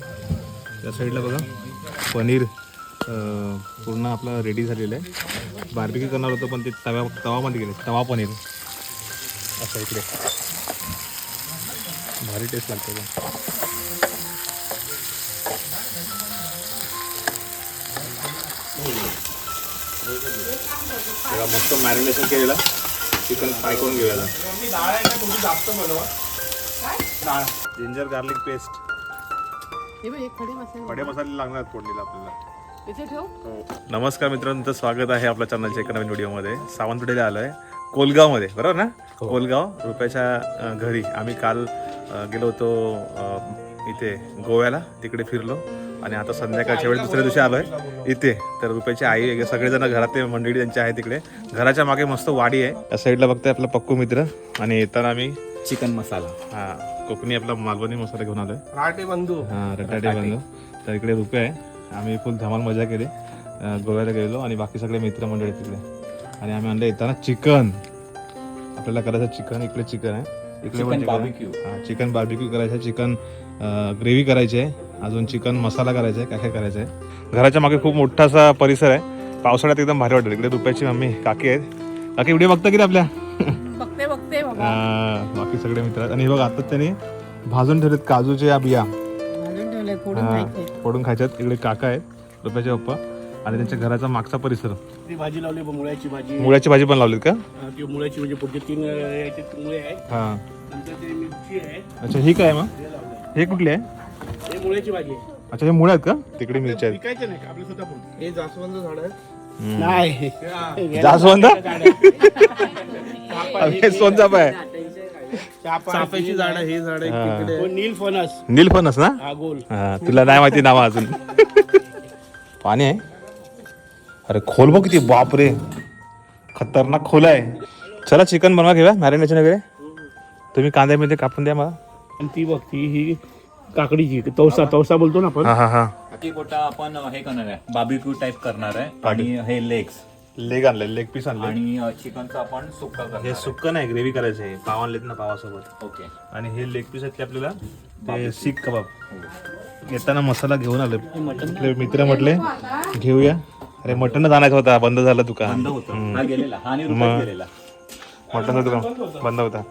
त्या साईडला बघा पनीर पूर्ण आपलं रेडी झालेलं आहे. बार्बिक्यू करणार होतं पण ते तव्या तवामध्ये गेले. तवा पनीर. असं इकडे. भारी टेस्ट लागते तेव्हा मस्त मॅरिनेशन केलेलं. चिकन फ्राय करून घेऊया. जिंजर गार्लिक पेस्ट हे बघ, हे खडे मसाले बडे मसाले लागणार आहेत फोडणीला आपल्याला. इथे ठेव. नमस्कार मित्रांनो तुमचं स्वागत आहे आपल्या चॅनलच्या एका नवीन व्हिडिओमध्ये सावंतवाडीला आलो आहे कोलगावमध्ये बरोबर ना? कोलगाव रुपयाच्या अ, घरी. आम्ही काल अ, गेलो होतो अ, इथे गोव्याला. तिकडे फिरलो. आणि आता संध्याकाळच्या वेळेस दुसऱ्या दिवशी आलो आहे इथे. तर रुपयाची आई वगैरे सगळेजण घरातले मंडळी त्यांची आहे तिकडे. घराच्या मागे मस्त वाडी आहे. त्या साईडला बघताय आपला पक्कू मित्र. आणि येताना आम्ही चिकन मसाला. हा. कोकणी आपला मालवणी मसाला घेऊन आलोय. राटे बंधू. हा रटाटे बांधव तर इकडे रुपये आहे. आम्ही फुल धमाल मजा केली. गोव्याला गेलो आणि बाकी सगळे मित्रमंडळी तिकडे. आणि आम्ही आणलं येताना चिकन. आपल्याला करायचं चिकन इकडे चिकन आहे. इकडे पण बार्बिक्यू आहे. चिकन बार्बिक्यू करायचं चिकन ग्रेव्ही करायची आहे. अजून चिकन मसाला करायचा आहे काय काय करायचं आहे. घराच्या मागे खूप मोठा असा परिसर आहे. पावसाळ्यात एकदम भारी वाटेल. इकडे रुपयाची मम्मी काकी आहेत. काकी व्हिडिओ बघता की रे आपल्या? बाकी सगळे मित्र आहेत. आणि हे बघ आता त्यांनी भाजून ठेवलेत काजूच्या या बिया. फोडून खायच्यात. इकडे काका आहेत रुपयाचे पप्पा. आणि त्यांच्या घराचा मागचा परिसर. ती भाजी लावली मुळ्याची भाजी. मुळ्याची भाजी पण लावलीत का? हा, मुळ्याची म्हणजे पुढचे तीन मुळे आहेत. हा. नंतर ते मिरची आहे. अच्छा ही काय मग? हे कुठली आहे? हे मुळ्याची भाजी आहे. अच्छा हे मुळे आहेत का? तिकडे मिरच्या आहेत. नाही स्वतः हे जास्वंद झाड आहे. नाही. जास्वंद आहे चाफ्याची झाड हे झाड. आहे नील फणस. नीलफणस ना? हा गोल हा तुला नाही माहिती नाव अजून. पाणी आहे? अरे खोल बघ किती बापरे. खतरनाक खोल आहे. चला चिकन बनवा घेऊया मॅरिनेशन वगैरे. तुम्ही कांद्यामध्ये कापून द्या मला. आणि ती बघ ती ही काकडीची तवसा तवसा बोलतो ना आपण. हा हा हा. बाकी कोटा आपण हे करणार आहे. बार्बिक्यू टाईप करणार आहे. आणि हे लेग्स लेग आणले लेग पीस आणले आणि चिकनचं आपण सुक्का हे करणार सुक्क नाही ग्रेव्ही करायचं आहे. पाव आणलेत ना पावासोबत. ओके. आणि हे लेग पीस आहेत ते आपल्याला ते सीख कबाब येताना मसाला घेऊन आले आपले मित्र म्हटले घेऊया. अरे मटनच आणायचं होता. बंद झालं दुकान. बंद होतं. हा गेलेला. हा आणि रुपये गेलेला. मटनचं दुकान. बंद होता.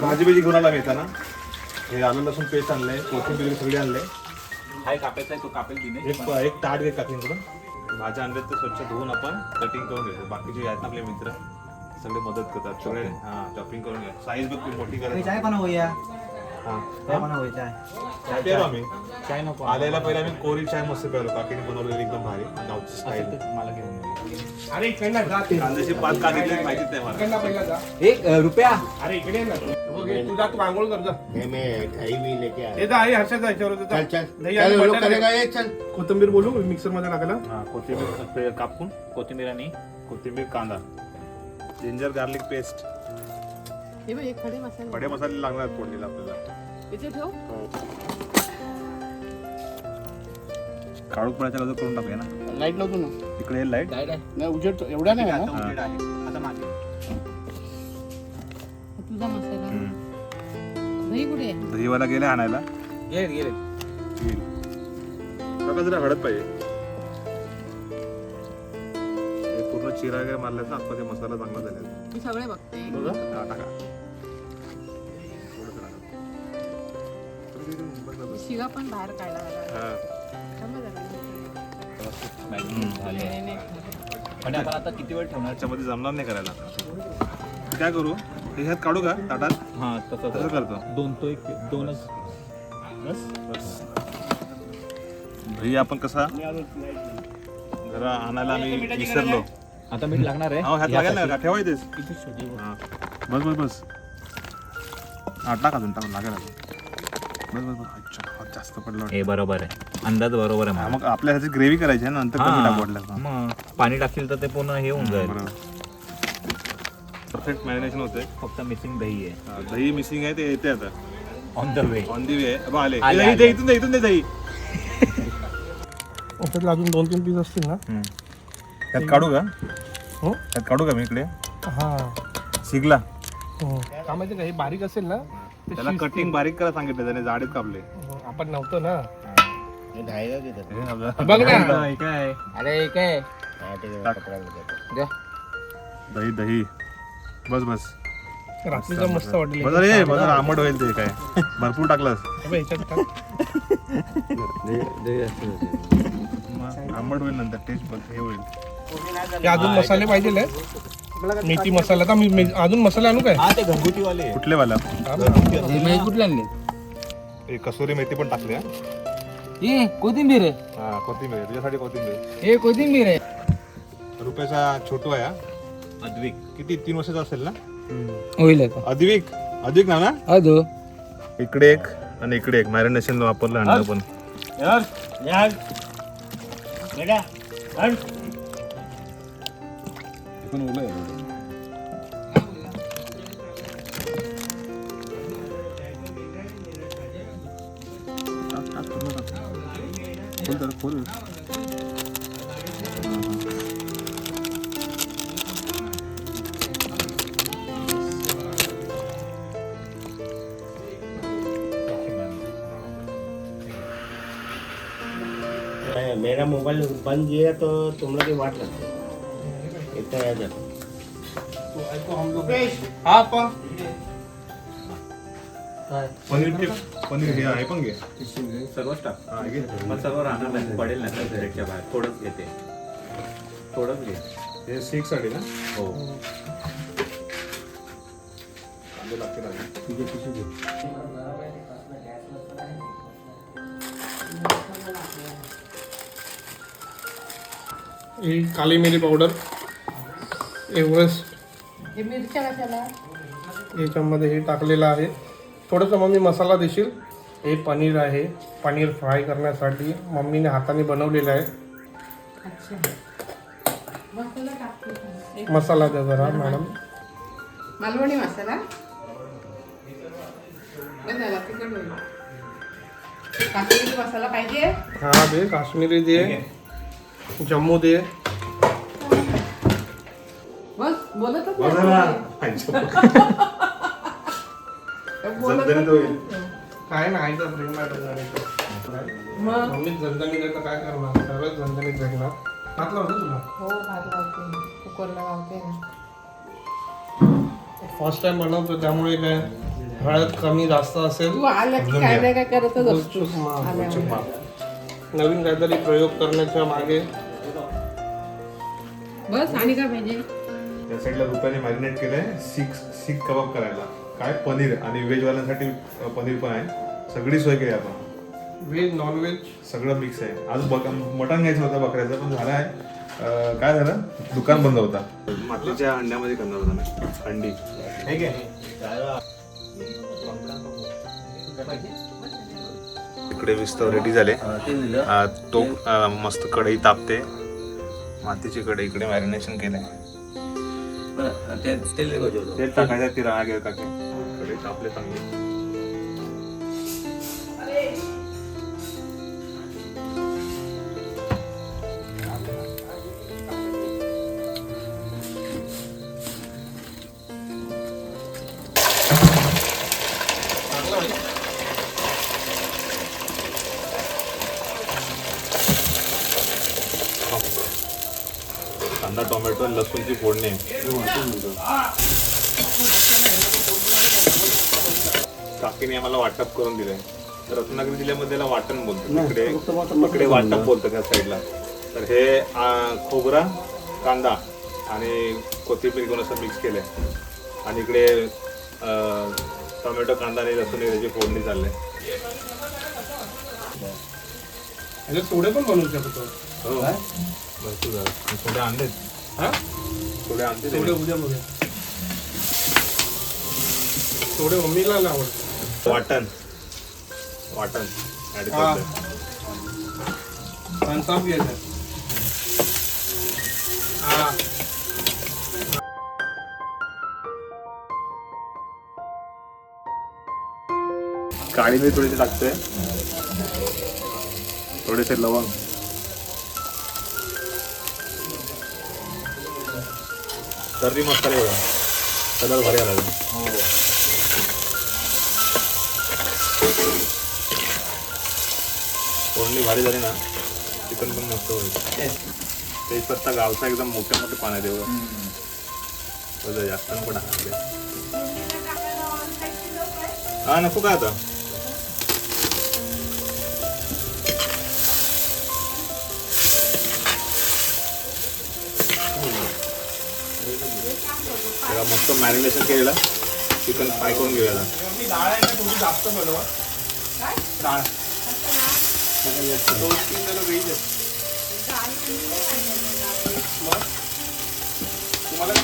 भाजी बिजी घेऊन आला मी येताना. हे आलं लसूण पेस्ट आणलंय कोथिंबीर सगळे आणले हा एक कापायचा आहे तो कापेल तिने एक एक ताट घे काकींकडून भाज्या आणल्यात ते स्वच्छ धुवून आपण कटिंग करून घेतो. बाकीचे आहेत ना आपले मित्र सगळे मदत करतात. सगळे हा चॉपिंग करून घ्या साईज बघ ती मोठी करायची चाय पण होऊया हा. चाय पण होई चाय. पेलो आम्ही. काय नको. आलेला पहिले आम्ही कोरी चाय मस्त प्यालो काकीने बनवलेली एकदम भारी. गावची स्टाईल मला घेऊन. अरे जा. कांद्याची माहितीच नाही मला. जा. एक रुपया. अरे इकडे ना. बघ, हे तू जा तू आंघोळ कर जा. नहीं मैं दही भी लेके आया हे जा आई हर्षद जायच्यावर होतं, जा. चल चल. दही चल आणि लोग बटाटा करेगा ये चल. कोथिंबीर बोलू मिक्सरमध्ये टाकायला? हा कोथिंबीर कापून. कोथिंबीर आणि? कोथिंबीर कांदा. Ginger garlic paste. हे बघ, हे खडे मसाले. बडे मसाले लागणार आहेत फोडणीला आपल्याला. इथे ठेव. काळू पळाच्या करून टाकूया ना. लाइट लावतो ना. इकडे लाइट नाही उजेड एवढा नाही आहे ना तुझा मसाला. दही कुठे आहे? दहीवाला गेले आणायला. जरा हळद पाहिजे. हे पूर्ण चिरा वगैरे ना आतमध्ये मसाला चांगला झालेला मी सगळे बघते. हा, टाका. थोडंसं टाका. शिगा पण बाहेर काढला. हा. थांबा जरा. झाले नाही, नाही, नाही. म्हणजे आपण आता किती वेळ ठेवणार? त्याच्यामध्ये जमणार नाही करायला. काय करू? ह्यात काढू का? ताटात? हा तसं तसं करतो. दोन तो एक दोनच. बस. दही आपण कसा? घरा आणायला आम्ही विसरलो. आता मीठ लागणार हो ह्यात आहे लागेल ना का किती छोटी हा. बस बस बस. हा टाक अजून टाक लागेल अजून. बस बस बस. अच्छा हा, जास्त पडलं वाटतं. हे बरोबर आहे. अंदाज बरोबर आहे हा. मग आपल्या ह्याची ग्रेव्ही करायची आहे ना नंतर कमी टाक वाटलं मग पाणी टाकशील तर ते पूर्ण हे होऊन जाईल. परफेक्ट मॅरिनेशन होतंय. फक्त मिसिंग दही आहे. हा, दही मिसिंग आहे ते येते आता. On the way on the way आहे आले. आले, दही आले. दे इथून दे इथून दे दही. त्यातले अजून दोन तीन पीस असतील ना. त्यात काढू का? हो? त्यात काढू का मी इकडे? हा. शिकला हो. काय माहिती का हे बारीक असेल ना त्याला कटिंग बारीक करा सांगितलं त्याने जाडीत कापले. आपण नव्हतो ना. हे. हे आपलं बघ ना. काय? अरे काय? हा दही दही. बस बस. रात्रीचं मस्त वाटेल बस आंबट होईल ते काय. भरपूर टाकलंस. अबे, ह्याच्यात टाक. मग आंबट होईल नंतर टेस्ट बघ हे होईल. हे अजून मसाले पाहिजे? मेथी मसाला का मी मी- अजून मसाले आणू काय? हा ते घरगुती वाले. कुठले वाला कुठल्या हे कसुरी मेथी पण टाकली हा. कोथिंबीर. आहे हा कोथिंबीर. आहे. तुझ्यासाठी कोथिंबीर. हे कोथिंबीर. आहे रुपयाचा छोटू आहे हा. अद्विक. किती? तीन वर्षाचा असेल ना? होईल आता. अधिक अधिक ना ना अदो. इकडे एक आणि इकडे एक. मॅरिनेशन वापरलं अंड पण. मेरा मोबाइल बंद किया तो तुम लोग की वाट लगते इतना याद रखो पनीर ते पनीर हे आहे पण घे. सर्वच टाक हा, घे. मग सर्व राहणार नाही. पडेल ना घरच्या बाहेर. थोडंच घेते थोडंच घे. हे सिक्ससाठी ना? हो. कांदे लागतील आधी. ही काली मिरी पावडर एव्हरेस्ट. हे याच्यामध्ये हे टाकलेलं आहे. थोडंसं मम्मी मसाला देशील? हे पनीर आहे. पनीर फ्राय करण्यासाठी मम्मीने हाताने बनवलेलं आहे. मसाला टाकते एक मसाला द्या जरा मॅडम. मालवणी मसाला. काश्मीरी मसाला पाहिजे? हा दे काश्मीरी दे. जम्मू दे बस बोलतच नाही. बोलतच. नाही. काय ना आईचा प्रेम. मग झणझणीत आहे तर काय करणार सर्वच झणझणीत घातलं होतं तुला हो भात लावते कुकरला लावते ना फर्स्ट टाइम बनवतो त्यामुळे काय हळद कमी जास्त असेल तू आलं की काय नाही काय करतच असतो गुपचूप मार, आल्यावर. गुपचूप मार. नवीन काहीतरी प्रयोग करण्याच्या मागे बस आणि काय पाहिजे? त्या साईडला रुपयाने मॅरिनेट केलंय. सीख सीख कबाब करायला. काय? पनीर. आणि व्हेज वाल्यांसाठी अ, पनीर पण आहे. सगळी सोय केली आपण. व्हेज नॉन व्हेज सगळं मिक्स आहे. आज बक मटण घ्यायचं होतं बकऱ्याचं पण झालं आहे. काय झालं? दुकान बंद होता. मातीच्या अंड्यामध्ये करणार होता अंडी. हे घे. इकडे विस्तव रेडी झाले. तो मस्त कढई तापते. मातीची कढई इकडे मॅरिनेशन केलंय. तेल टाकायचं ती राहा गेलं टाके. कढई तापले चांगले. कांदा टोमॅटो लसूणची फोडणी. काकीने आम्हाला वाटप करून दिलंय. तर रत्नागिरी जिल्ह्यामध्ये याला वाटण बोलतो इकडे इकडे वाटप बोलतो त्या साईडला. तर हे खोबरा कांदा आणि कोथिंबीर घेऊन असं मिक्स केलंय. आणि इकडे टोमॅटो कांदा आणि लसूण त्याची फोडणी ह्याच्यात सोडे पण बनवू शकतो. हो. भरपूर झालं. थोडे आणलेत हा थोडे आणते उद्या बघूया सोडे मम्मीला नाही आवडत वाटण. वाटण. ऍड हा. करतोय. थम्सअप घ्यायचं हा. काळी मिरी थोडीशी टाकते थोडेसे लवंग. तर्री मसाले बघा. कलर भारी आला फोडणी भारी झाली ना चिकन पण मस्त होईल. ते पत्ता गावचा एकदम मोठे मोठे पाण्यात आहे बरं, जास्त नको टाकायला हा नको काय आता? मस्त मॅरिनेशन केलेलं. चिकन फ्राय करून घेऊया डाळ आहे ना थोडी जास्त बनवा. डाळ. दोन तीन जण आहेत. मग? तुम्हाला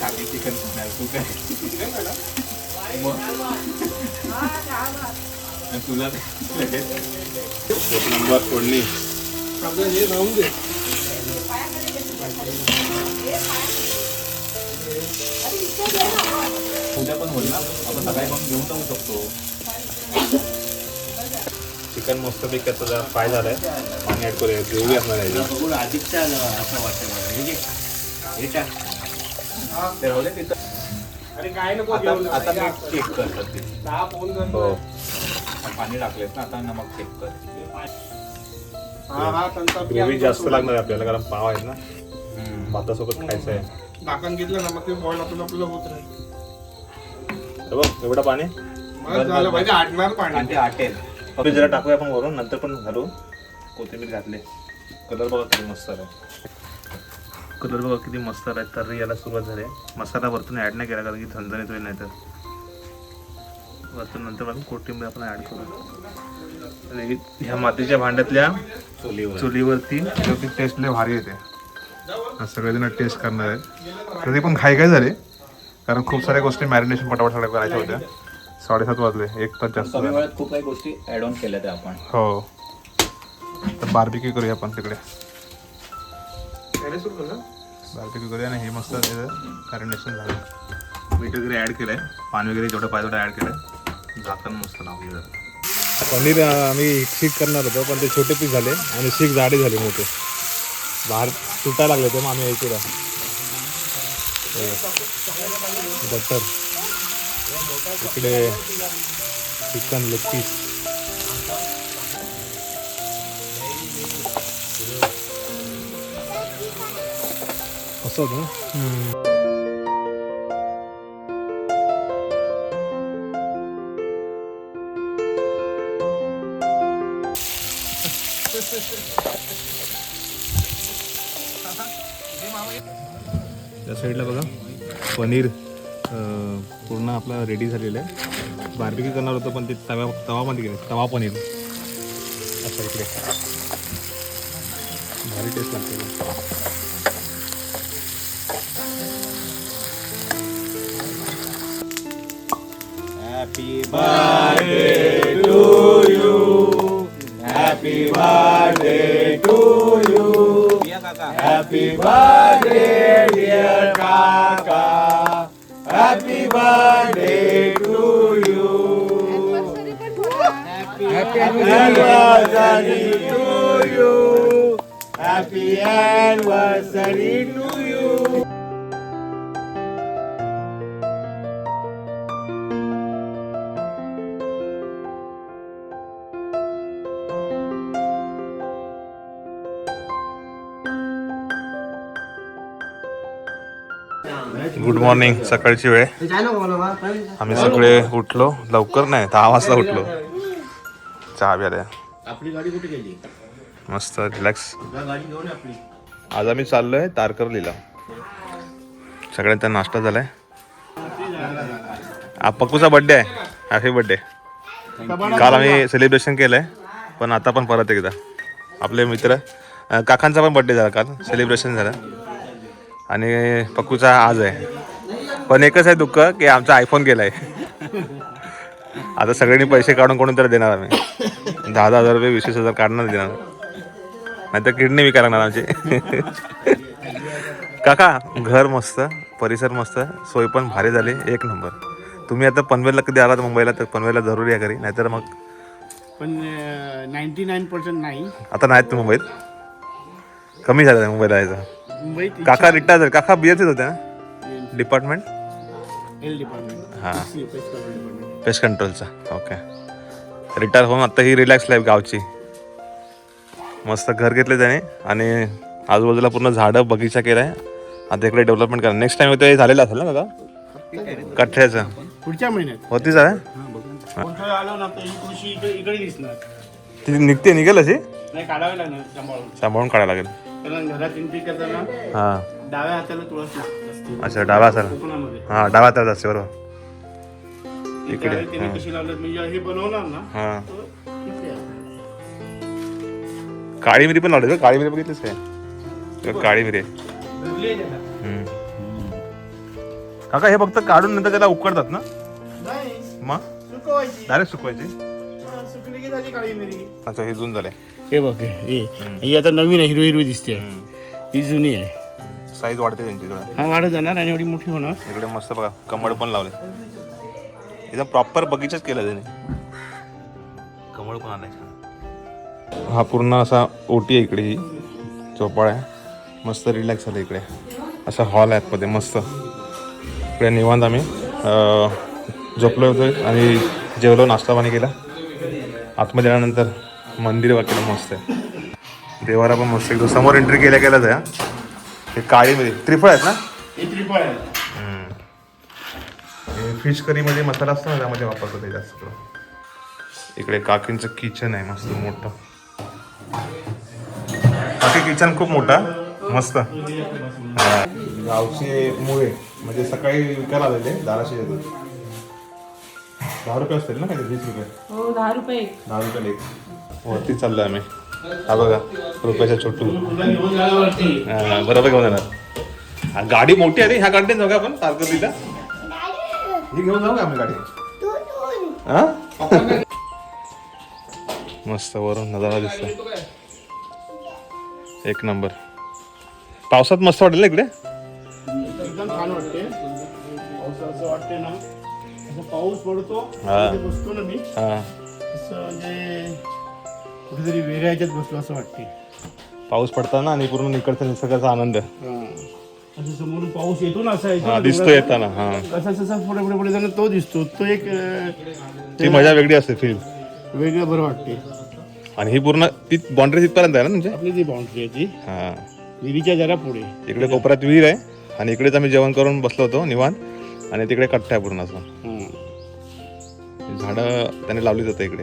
काय चिकन तू काय चिकन का ना? आणि तुला एक नंबर फोडणी हे राहून दे. उद्या पण होईल ना. आपण सकाळी पण घेऊन जाऊ शकतो. चिकन मस्त पैकी आता जरा फ्राय झालंय. पाणी ऍड करूया. ग्रेव्ही असणार आहे असं वाटतं तिथं. अरे काय नको आता घेऊन आता जा. मी चेक करतात ते हो. पाणी टाकलेस ना आता नमक चेक कर ग्रेव्ही जास्त लागणार आहे आपल्याला कारण पाव आहेत ना. भातासोबत खायचं आहे. घेतलं ना मग ते बॉईल आपलं आपलं होत राहील. हे बघ एवढं पाणी? मग झालं पाहिजे आटणार पाणी. आणि ते आटेल. जरा टाकूया आपण वरून नंतर पण घालू. कोथिंबीर घातले. कलर बघा किती मस्त आलाय. कलर बघा किती मस्त आलाय. तर्री याला सुरुवात झाली आहे. मसाला वरतून ऍड नाही केला कारण की झणझणीत होईल नाही तर वरतून नंतर आपण कोथिंबीर आपण ऍड करू. आणि ह्या मातीच्या भांड्यातल्या चुलीवर. चुलीवरती टेस्ट लय भारी येते. आज सगळेजण टेस्ट करणार आहेत. तरी पण घाई काय झाले. कारण खूप साऱ्या गोष्टी मॅरिनेशन पटापट सगळ्या करायच्या होत्या. साडेसात वाजले एक तास जास्त कमी झाला. वेळात खूप काही गोष्टी ऍड ऑन केल्या त्या आपण. हो. तर बार्बिक्यू करूया आपण तिकडे. त्याने सुरू कर ना. बार्बिक्यू करूया आणि हे मस्त मॅरिनेशन झालं. मीठ वगैरे ॲड केलंय. पाणी वगैरे जेवढं पाहिजे तेवढं ॲड केलंय. झाकण मस्त लावली पनीर आम्ही शीक करणार होतो पण ते छोटे पीस झाले आणि शीक जाडी झाली मोठे. बाहेर तुटायला लागले ते मग आम्ही ऐकूया बटर इकडे चिकन लेग पीस असं होतं ना? त्या साईडला बघा. पनीर पूर्ण आपला रेडी झालेलं आहे. बार्बिक्यू करणार होतं पण ते तवा तवामध्ये गेले. तवा पनीर. असं इकडे. भारी टेस्ट लागते. Happy birthday to you. Happy birthday to you. Happy birthday, dear Kaka. Happy birthday to you. Happy anniversary to you. Happy anniversary to good morning सकाळची वेळ. आम्ही सगळे उठलो. लवकर नाही दहा वाजता उठलो. चहा गेली? मस्त रिलॅक्स आज आम्ही चाललोय तारकर्लीला सगळ्यांचा नाश्ता झालाय. पक्कूचा बर्थडे आहे. हॅपी बर्थडे काल आम्ही सेलिब्रेशन केलंय पण आता पण परत एकदा. आपले मित्र काकांचा पण बर्थडे झाला काल. सेलिब्रेशन झालं. आणि पक्कूचा आज आहे. पण एकच आहे दुःख की आमचा आयफोन गेलाय. आता सगळ्यांनी पैसे काढून कोणून तरी देणार आम्ही. दहा दहा हजार रुपये वीस वीस हजार काढणार देणार. नाही तर किडनी विकायला लागणार आमची. काका घर मस्त परिसर मस्त सोय पण भारी झाली. एक नंबर. तुम्ही आता पनवेलला कधी आलात? मुंबईला? तर पनवेलला जरूर या घरी. नाहीतर मग? पण नाईन्टी नाईन पर्सेंट नाही. आता नाहीत मुंबईत? कमी झालं मुंबईला यायचं. मुंबईत काका रिटायर झाले. काका बी एस होते ना? डिपार्टमेंट एल डिपार्टमेंट हां. पेस्ट कंट्रोल डिपार्टमेंट पेस्ट कंट्रोलचा ओके रिटायर होऊन आता ही रिलॅक्स लाईफ गावची. मस्त घर घेतले त्याने. आणि आजूबाजूला पूर्ण झाडं बगीचा केला आहे आता इकडे डेव्हलपमेंट करा. नेक्स्ट टाइम ते झालेलं असेल ना काका? कठ्ठ्याचं पुढच्या महिन्यात. ही इकडे दिसणार. ती निघते निघेल अशी? सांभाळून काढायला लागेल. कारण घरात एंट्री करताना हां. डाव्या हाताला तुळस असते अच्छा डावा असेल कोकणामध्ये. हां डावा तर असते बरोबर. इकडे, त्यावेळी तिने हा. कशी लावलं? म्हणजे हे बनवणार ना हां. तर इथे आहे. काळी मिरी पण लावली का काळी मिरी बघितलीस काय? तेव्हा काळी मिरी आहे. धरली आहे त्याला. हम्म. काका हे फक्त काढून नंतर त्याला उकडतात ना? नाही. मग? सुकवायची. डायरेक्ट सुकवायची? हा, सुकली की झाली काळी मिरी अच्छा हे जुन झालंय. हे बघ हे ही. आता नवीन आहे हिरवी हिरवी दिसते ही जुनी आहे. साईज वाढते त्यांची हा वाढत जाणार आणि एवढी मोठी होणार. इकडे मस्त बघा कमळ पण लावले. एकदम प्रॉपर बगीचाच केला त्याने. कमळ पण आलाय हा पूर्ण असा ओटी आहे इकडे ही. चोपाळ आहे. मस्त रिलॅक्स झालं इकडे. असा हॉल आहे आतमध्ये मस्त. इकडे निवांत आम्ही झोपलो होतो आणि जेवलो नाश्ता पाणी केला. आतमध्ये गेल्यानंतर मंदिर वगैरे मस्त आहे. देवारा पण मस्त एकदम समोर एंट्री केल्या केल्याच आहे हा. हे काळीमध्ये. त्रिफळ आहेत ना? हे त्रिफळ आहे फिश करीमध्ये मसाला असतो ना त्यामध्ये वापरतो ते जास्त करून. इकडे काकींचं किचन आहे मस्त मोठं. काकी किचन खूप मोठा. मस्त. हा. गावचे मुळे म्हणजे सकाळी विकायला आलेले दाराशी येतात. दहा रुपये असतील ना काही वीस रुपये? हो दहा रुपये. दहा रुपये एक. वरती चाललोय आम्ही. हा बघा रुपयाच्या छोटू हा, बरोबर घेऊन येणार. हा, गाडी मोठी आहे रे ह्या गाडीने जाऊ का आपण? तारकर्लीला ही घेऊन जाऊ का आम्ही गाडी? हा? मस्त वरून नजारा दिसतो एक नंबर. पावसात मस्त वाटेल ना इकडे? एकदम छान वाटते. पाऊस असं वाटते ना. असं पाऊस पडतो हा. तिथे बसतो ना मी. हा. असं म्हणजे कुठेतरी वेगळ्या ह्याच्यात बसलो असं वाटते पाऊस पडताना आणि पूर्ण इकडचा निसर्गाचा आनंद. असं समोरून पाऊस येतो ना असा येतो हा ना दिसतो. येताना हा. जसा पुढे पुढे पुढे जाणं तो दिसतो. तो एक अं, ती मजा वेगळी असते फील वेगळं बरं वाटते आणि ही पूर्ण ती बाउंड्री तिथपर्यंत आहे ना म्हणजे आपली जी बाउंड्री आहे ती. हा. विहिरीच्या जरा पुढे. इकडे कोपऱ्यात विहीर आहे आणि इकडेच आम्ही जेवण करून बसलो होतो निवांत आणि तिकडे कट्टा आहे पूर्ण असं. हं. झाडं त्याने लावली जातं इकडे.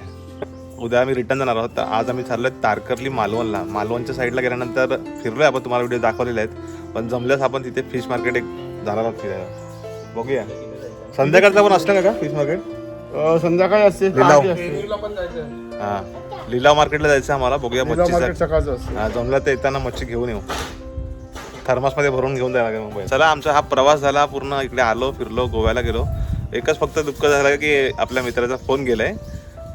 उद्या आम्ही रिटर्न जाणार आहोत. तर आज आम्ही चाललोय तारकर्ली मालवणला. मालवणच्या साईडला गेल्यानंतर फिरलोय आपण तुम्हाला व्हिडिओ दाखवलेले आहेत. पण जमल्यास आपण तिथे फिश मार्केट एक जाणार आहोत फिरायला. बघूया. संध्याकाळचा पण असतं का फिश मार्केट संध्याकाळी असते. हा. लिलाव मार्केटला जायचं आम्हाला. बघूया असतं. हा, जमलं तर येताना मच्छी घेऊन येऊ. थर्मासमध्ये भरून घेऊन जायला लागेल मुंबई चला आमचा हा प्रवास झाला. पूर्ण इकडे आलो फिरलो गोव्याला गेलो. एकच फक्त दुःख झालं की आपल्या मित्राचा फोन गेलाय.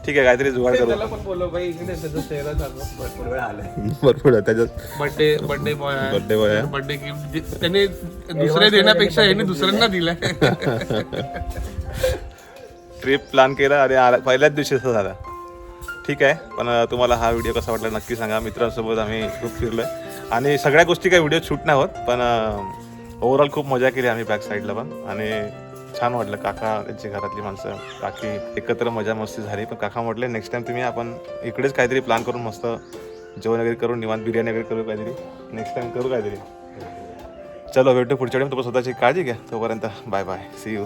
ठीक आहे काहीतरी जुगाड करू. त्याला पण बोललो भाई इकडे त्याचा चेहरा चालू भरपूर वेळा आलाय. भरपूर आहे त्याच्यात birthday birthday boy birthday boy आहे. बर्थडे गिफ्ट त्याने दुसऱ्या देण्यापेक्षा याने दुसऱ्यांना दिलाय. ट्रिप प्लॅन केला आणि आला- पहिल्याच दिवशी असं झाला. ठीक आहे पण अं, तुम्हाला हा व्हिडिओ कसा वाटला नक्की सांगा. मित्रांसोबत आम्ही खूप फिरलोय. आणि सगळ्या गोष्टी काही व्हिडिओ शूट नाही होत पण ओव्हरऑल खूप मजा केली आम्ही बॅक साईडला पण. आणि छान वाटलं. काका त्यांची घरातली माणसं काकी एकत्र मजा मस्ती झाली. पण काका म्हटले नेक्स्ट टाइम तुम्ही आपण इकडेच काहीतरी प्लॅन करून मस्त जेवण वगैरे करून निवांत बिर्याणी वगैरे करू काहीतरी. नेक्स्ट टाइम करू काहीतरी. चलो भेटू पुढच्या वेळी तुम्ही स्वतःची काळजी घ्या. तोपर्यंत बाय बाय सी यू